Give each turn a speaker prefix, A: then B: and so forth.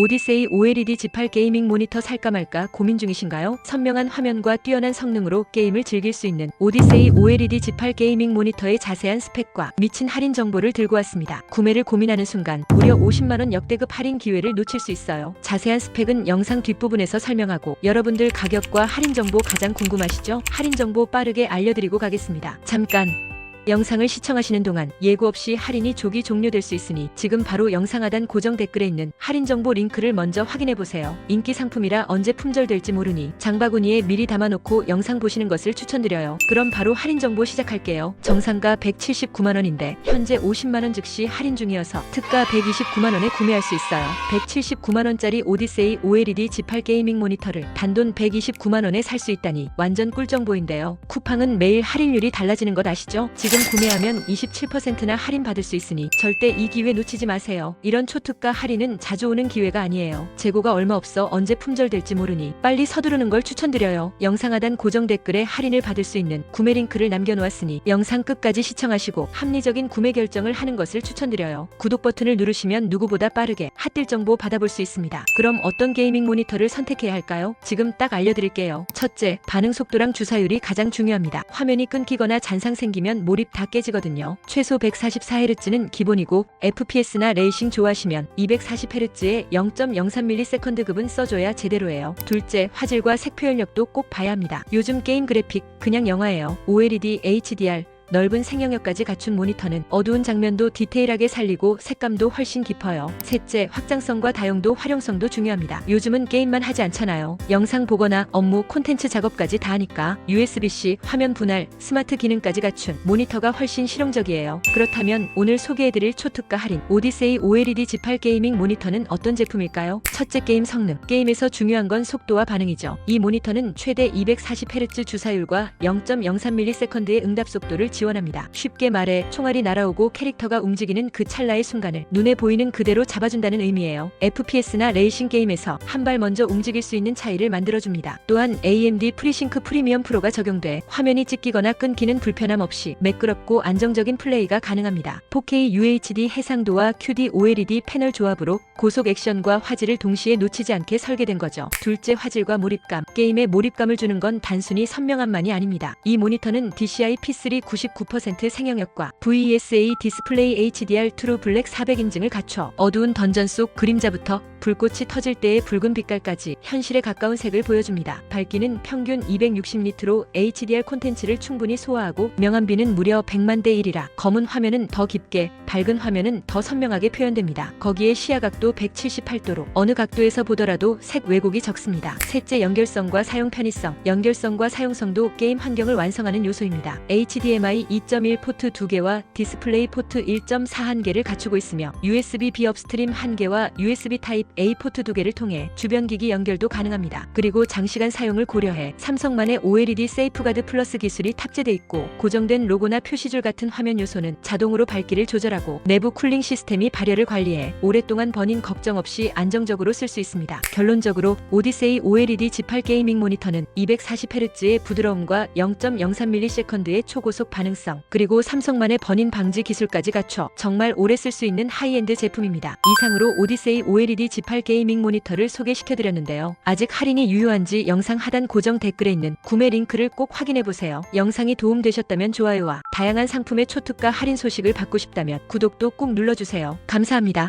A: 오디세이 OLED G8 게이밍 모니터 살까 말까 고민 중이신가요? 선명한 화면과 뛰어난 성능으로 게임을 즐길 수 있는 오디세이 OLED G8 게이밍 모니터의 자세한 스펙과 미친 할인 정보를 들고 왔습니다. 구매를 고민하는 순간 무려 50만원 역대급 할인 기회를 놓칠 수 있어요. 자세한 스펙은 영상 뒷부분에서 설명하고 여러분들 가격과 할인 정보 가장 궁금하시죠? 할인 정보 빠르게 알려드리고 가겠습니다. 잠깐 영상을 시청하시는 동안 예고 없이 할인이 조기 종료될 수 있으니 지금 바로 영상 하단 고정 댓글에 있는 할인 정보 링크를 먼저 확인해 보세요. 인기 상품이라 언제 품절될지 모르니 장바구니에 미리 담아놓고 영상 보시는 것을 추천드려요. 그럼 바로 할인 정보 시작할게요. 정상가 179만 원인데 현재 50만 원 즉시 할인 중이어서 특가 129만 원에 구매할 수 있어요. 179만 원짜리 오디세이 OLED G8 게이밍 모니터를 단돈 129만 원에 살 수 있다니 완전 꿀 정보인데요. 쿠팡은 매일 할인율이 달라지는 것 아시죠? 지금 구매하면 27%나 할인 받을 수 있으니 절대 이 기회 놓치지 마세요. 이런 초특가 할인은 자주 오는 기회가 아니에요. 재고가 얼마 없어 언제 품절될지 모르니 빨리 서두르는 걸 추천드려요. 영상 하단 고정 댓글에 할인을 받을 수 있는 구매 링크를 남겨놓았으니 영상 끝까지 시청하시고 합리적인 구매 결정을 하는 것을 추천드려요. 구독 버튼을 누르시면 누구보다 빠르게 핫딜 정보 받아볼 수 있습니다. 그럼 어떤 게이밍 모니터를 선택해야 할까요? 지금 딱 알려드릴게요. 첫째, 반응 속도랑 주사율이 가장 중요합니다. 화면이 끊기거나 잔상 생기면 몰입 다 깨지거든요. 최소 144Hz는 기본이고 FPS나 레이싱 좋아하시면 240Hz에 0.03ms 급은 써줘야 제대로예요. 둘째, 화질과 색 표현력도 꼭 봐야 합니다. 요즘 게임 그래픽 그냥 영화예요. OLED HDR 넓은 생명력까지 갖춘 모니터는 어두운 장면도 디테일하게 살리고 색감도 훨씬 깊어요. 셋째, 확장성과 다용도 활용성도 중요합니다. 요즘은 게임만 하지 않잖아요. 영상 보거나 업무, 콘텐츠 작업까지 다 하니까 USB-C, 화면 분할, 스마트 기능까지 갖춘 모니터가 훨씬 실용적이에요. 그렇다면 오늘 소개해드릴 초특가 할인 오디세이 OLED G8 게이밍 모니터는 어떤 제품일까요? 첫째 게임 성능. 게임에서 중요한 건 속도와 반응이죠. 이 모니터는 최대 240Hz 주사율과 0.03ms의 응답 속도를 지원합니다. 쉽게 말해 총알이 날아오고 캐릭터가 움직이는 그 찰나의 순간을 눈에 보이는 그대로 잡아준다는 의미예요. FPS나 레이싱 게임에서 한 발 먼저 움직일 수 있는 차이를 만들어줍니다. 또한 AMD 프리싱크 프리미엄 프로가 적용돼 화면이 찢기거나 끊기는 불편함 없이 매끄럽고 안정적인 플레이가 가능합니다. 4K UHD 해상도와 QD OLED 패널 조합으로 고속 액션과 화질을 동시에 놓치지 않게 설계된 거죠. 둘째 화질과 몰입감. 게임에 몰입감을 주는 건 단순히 선명함만이 아닙니다. 이 모니터는 DCI P3 99% 생형력과 VESA 디스플레이 HDR 트루 블랙 400 인증을 갖춰 어두운 던전 속 그림자부터 불꽃이 터질 때의 붉은 빛깔까지 현실에 가까운 색을 보여줍니다. 밝기는 평균 260니트로 HDR 콘텐츠를 충분히 소화하고 명암비는 무려 100만 대 1이라 검은 화면은 더 깊게, 밝은 화면은 더 선명하게 표현됩니다. 거기에 시야각도 178도로 어느 각도에서 보더라도 색 왜곡이 적습니다. 셋째 연결성과 사용 편의성. 연결성과 사용성도 게임 환경을 완성하는 요소입니다. HDMI 2.1 포트 2개와 디스플레이 포트 1.4 1개를 갖추고 있으며 USB-B 업스트림 1개와 USB 타입 A 포트 2개를 통해 주변 기기 연결도 가능합니다. 그리고 장시간 사용을 고려해 삼성만의 OLED 세이프가드 플러스 기술이 탑재돼 있고 고정된 로고나 표시줄 같은 화면 요소는 자동으로 밝기를 조절하고 내부 쿨링 시스템이 발열을 관리해 오랫동안 버닝 걱정 없이 안정적으로 쓸 수 있습니다. 결론적으로 오디세이 OLED G8 게이밍 모니터는 240Hz의 부드러움과 0.03ms의 초고속 반응성 그리고 삼성만의 버닝 방지 기술까지 갖춰 정말 오래 쓸 수 있는 하이엔드 제품입니다. 이상으로 오디세이 OLED G8 게이밍 모니터를 소개시켜드렸는데요. 아직 할인이 유효한지 영상 하단 고정 댓글에 있는 구매 링크를 꼭 확인해보세요. 영상이 도움되셨다면 좋아요와 다양한 상품의 초특가 할인 소식을 받고 싶다면 구독도 꼭 눌러주세요. 감사합니다.